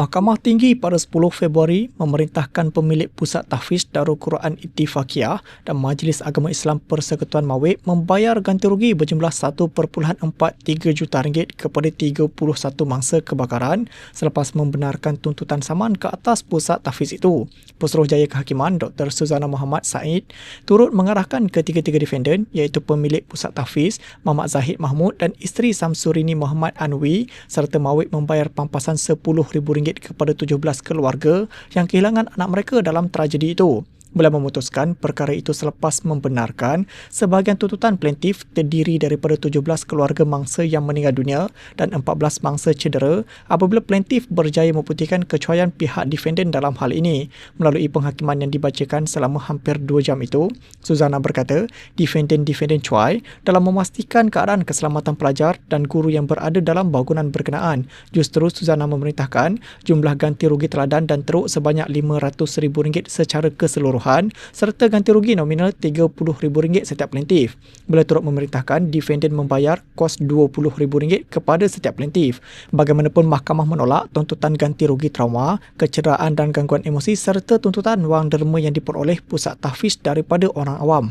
Mahkamah Tinggi pada 10 Februari memerintahkan pemilik Pusat Tahfiz Darul Quran Ittifaqiyah dan Majlis Agama Islam Persekutuan Mawib membayar ganti rugi berjumlah 1.43 juta ringgit kepada 31 mangsa kebakaran selepas membenarkan tuntutan saman ke atas Pusat Tahfiz itu. Pesuruhjaya Kehakiman Dr. Suzana Muhammad Said turut mengarahkan ketiga-tiga defendant iaitu pemilik Pusat Tahfiz Muhammad Zahid Mahmud dan isteri Samsurini Muhammad Anwi serta Mawib membayar pampasan RM10,000 kepada 17 keluarga yang kehilangan anak mereka dalam tragedi itu beliau memutuskan perkara itu selepas membenarkan sebahagian tuntutan plaintif terdiri daripada 17 keluarga mangsa yang meninggal dunia dan 14 mangsa cedera apabila plaintif berjaya membuktikan kecuaian pihak defendant dalam hal ini. Melalui penghakiman yang dibacakan selama hampir 2 jam itu, Suzana berkata defendant-defendant cuai dalam memastikan keadaan keselamatan pelajar dan guru yang berada dalam bangunan berkenaan. Justru Suzana memerintahkan jumlah ganti rugi teladan dan teruk sebanyak RM500,000 secara keseluruhan keseluruhan serta ganti rugi nominal RM30,000 setiap plaintif. Beliau turut memerintahkan defendant membayar kos RM20,000 kepada setiap plaintif. Bagaimanapun mahkamah menolak tuntutan ganti rugi trauma, kecederaan dan gangguan emosi serta tuntutan wang derma yang diperoleh pusat tahfiz daripada orang awam.